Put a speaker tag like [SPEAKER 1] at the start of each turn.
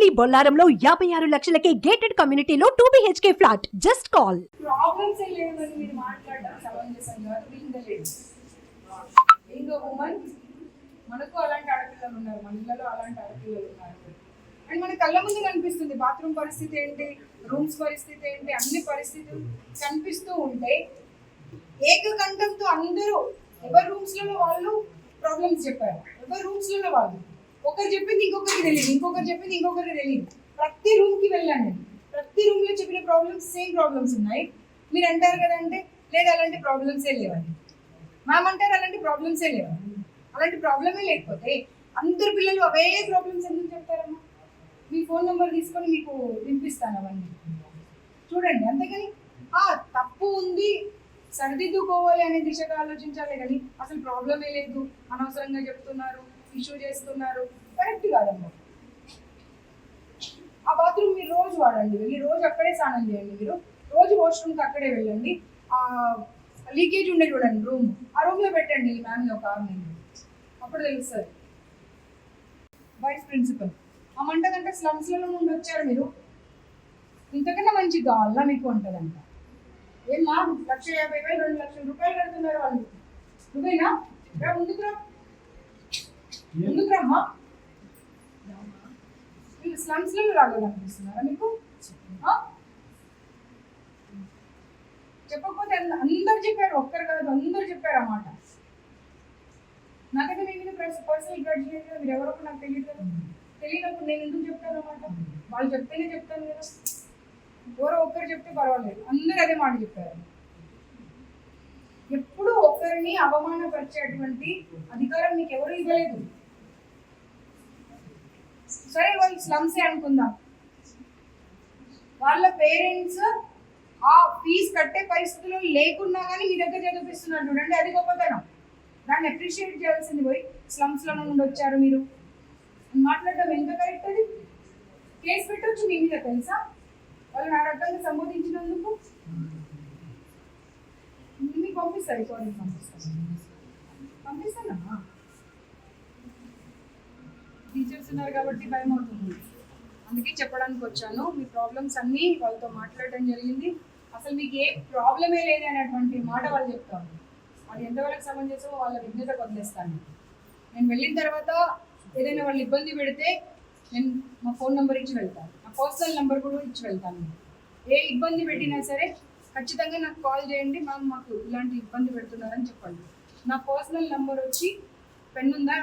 [SPEAKER 1] కొంపల్లి బొల్లారంలో యాభై ఆరు లక్షలకే గేటెడ్ కమ్యూనిటీలో two BHK flat just call
[SPEAKER 2] problems మీరు మాట్లాడడం ద మనకు అలాంటి ఆడపిల్లలు ఉన్నారు మన అలాంటి ఆడపిల్లలు ఉన్నారు. అండ్ మన కళ్ళ ముందు కనిపిస్తుంది బాత్రూమ్ పరిస్థితి ఏంటి రూమ్స్ పరిస్థితి ఏంటి అన్ని పరిస్థితులు కనిపిస్తూ ఉంటే ఏకకంఠంతో అందరూ ఎవరి రూమ్స్లలో వాళ్ళు ప్రాబ్లమ్స్ చెప్పారు ఎవరి రూమ్స్లలో వాళ్ళు. ఒకరు చెప్పింది ఇంకొకరికి తెలియదు. ఇంకొకరు చెప్పింది ఇంకొకరికి తెలియదు. ప్రతి రూమ్కి వెళ్ళండి. ప్రతి రూమ్లో చెప్పిన ప్రాబ్లమ్స్ సేమ్ ప్రాబ్లమ్స్ ఉన్నాయి. మీరు అంటారు కదంటే లేదు అలాంటి ప్రాబ్లమ్సే లేవండి. మ్యామ్ అంటారు అలాంటి ప్రాబ్లమ్సే లేవండి. అలాంటి ప్రాబ్లమే లేకపోతే అందరు పిల్లలు అవే ప్రాబ్లమ్స్ ఎందుకు చెప్తారమ్మా? మీ ఫోన్ నెంబర్ తీసుకొని మీకు వినిపిస్తాను అవన్నీ. చూడండి అంతేగాని ఆ తప్పు ఉంది సరిదిద్దుకోవాలి అనే దిశగా ఆలోచించాలి కానీ అసలు ప్రాబ్లమే లేదు అనవసరంగా చెప్తున్నారు ఇష్యూ చేస్తున్నారు. కరెక్ట్ కాదమ్మా. ఆ బాత్రూమ్ మీరు రోజు వాడండి. వెళ్ళి రోజు అక్కడే స్నానం చేయండి మీరు. రోజు వాష్రూమ్కి అక్కడే వెళ్ళండి. ఆ లీకేజ్ ఉండే చూడండి రూమ్ ఆ రూమ్లో పెట్టండి ఈ మ్యామ్ని ఒక ఆమె అప్పుడు తెలుస్తుంది. వైస్ ప్రిన్సిపల్ ఆ మంటదంటే స్లమ్స్లలో నుండి వచ్చారు మీరు. ఇంతకన్నా మంచి కావాలా మీకు ఉంటుందంట ఏం మా లక్ష యాభై వేలు రెండు లక్షల రూపాయలు కడుతున్నారు వాళ్ళు. నువ్వేనా? రా ముందుకు రా. ఎందుకు రమ్మా? వీళ్ళు స్లమ్స్లలో లాగా కనిపిస్తున్నారా మీకు? చెప్పకపోతే అందరు చెప్పారు ఒక్కరు కాదు అందరు చెప్పారు అన్నమాట నాకైతే మీ మీద పర్సనల్ గ్రడ్జ్ కదా మీరు ఎవరో నాకు తెలియదు కదా తెలియనప్పుడు నేను ఎందుకు చెప్తాను అన్నమాట వాళ్ళు చెప్తేనే చెప్తాను కదా. ఎవరో ఒక్కరు చెప్తే పర్వాలేదు. అందరూ అదే మాట చెప్పారు. ఎప్పుడు ఒక్కరిని అవమానపరిచేటువంటి అధికారం మీకు ఎవరు ఇవ్వలేదు. సరే వాళ్ళు స్లమ్సే అనుకుందాం. వాళ్ళ పేరెంట్స్ ఆ ఫీజు కట్టే పరిస్థితులు లేకున్నా కానీ మీ దగ్గర చదివిస్తున్నారు చూడండి అది గొప్పతనం. దాన్ని అప్రిషియేట్ చేయాల్సింది పోయి స్లమ్స్లో నుండి వచ్చారు మీరు. మాట్లాడడం ఎంత కరెక్ట్ అది? కేసు పెట్టొచ్చు మీ మీద తెలుసా? వాళ్ళని ఆ రకంగా సంబోధించినందుకు? మీకు పంపిస్తారు రికార్డింగ్ పంపిస్తాను పంపిస్తానా? చేస్తున్నారు కాబట్టి భయం అవుతుంది. అందుకే చెప్పడానికి వచ్చాను మీ ప్రాబ్లమ్స్ అన్నీ వాళ్ళతో మాట్లాడడం జరిగింది. అసలు మీకు ఏ ప్రాబ్లమే లేదు అనేటువంటి మాట వాళ్ళు చెప్తాను అది ఎంతవరకు సంబంధించో వాళ్ళ విజ్ఞత వదిలేస్తాను. నేను వెళ్ళిన తర్వాత ఏదైనా వాళ్ళు ఇబ్బంది పెడితే నేను మా ఫోన్ నెంబర్ ఇచ్చి వెళ్తాను. నా పర్సనల్ నెంబర్ కూడా ఇచ్చి వెళ్తాను. ఏ ఇబ్బంది పెట్టినా సరే ఖచ్చితంగా నాకు కాల్ చేయండి. మ్యామ్ మాకు ఇలాంటి ఇబ్బంది పెడుతున్నారని చెప్పండి. నా పర్సనల్ నెంబర్ వచ్చి పెన్ ఉందా